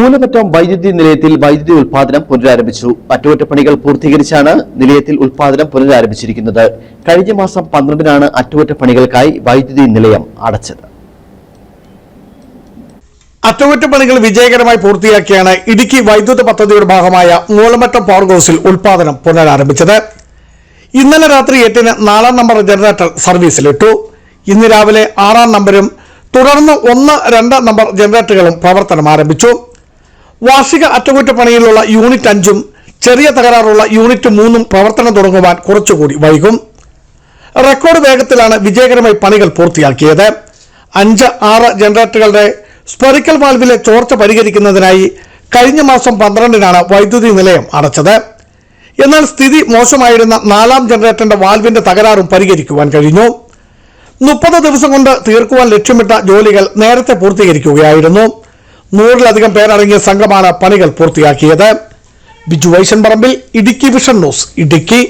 മൂലമറ്റം വൈദ്യുതി നിലയത്തിൽ വൈദ്യുതി ഉൽപാദനം പുനരാരംഭിച്ചു. അറ്റകുറ്റപ്പണികൾ പൂർത്തീകരിച്ചാണ് നിലയത്തിൽ ഉൽപാദനം പുനരാരംഭിച്ചിരിക്കുന്നത്. കഴിഞ്ഞ മാസം പന്ത്രണ്ടിനാണ് അറ്റകുറ്റപ്പണികൾക്കായി വൈദ്യുതി നിലയം അടച്ചത്. അറ്റകുറ്റപ്പണികൾ വിജയകരമായി പൂർത്തിയാക്കിയാണ് ഇടുക്കി വൈദ്യുത പദ്ധതിയുടെ ഭാഗമായ മൂലമറ്റം പവർ ഹൗസിൽ ഉൽപാദനം പുനരാരംഭിച്ചത്. ഇന്നലെ രാത്രി എട്ടിന് നാലാം നമ്പർ ജനറേറ്റർ സർവീസിലിട്ടു ഇന്ന് രാവിലെ ആറാം നമ്പരും തുടർന്ന് ഒന്ന് രണ്ട് നമ്പർ ജനറേറ്ററുകളും പ്രവർത്തനം ആരംഭിച്ചു. വാർഷിക അറ്റകുറ്റപ്പണിയിലുള്ള യൂണിറ്റ് അഞ്ചും ചെറിയ തകരാറുള്ള യൂണിറ്റ് മൂന്നും പ്രവർത്തനം തുടങ്ങുവാൻ കുറച്ചുകൂടി വൈകും. റെക്കോർഡ് വേഗത്തിലാണ് വിജയകരമായി പണികൾ പൂർത്തിയാക്കിയത്. അഞ്ച് ആറ് ജനറേറ്ററുകളുടെ സ്പെറിക്കൽ വാൽവിലെ ചോർച്ച പരിഹരിക്കുന്നതിനായി കഴിഞ്ഞ മാസം പന്ത്രണ്ടിനാണ് വൈദ്യുതി നിലയം അടച്ചത്. എന്നാൽ സ്ഥിതി മോശമായിരുന്ന നാലാം ജനറേറ്ററിന്റെ വാൽവിന്റെ തകരാറും പരിഹരിക്കുവാൻ കഴിഞ്ഞു. മുപ്പത് ദിവസം കൊണ്ട് തീർക്കുവാൻ ലക്ഷ്യമിട്ട ജോലികൾ നേരത്തെ പൂർത്തീകരിക്കുകയായിരുന്നു. നൂറിലധികം പേരടങ്ങിയ സംഘമാണ് പണികൾ പൂർത്തിയാക്കിയത്. Biju Vaishan Parambil Idukki vision news Idukki.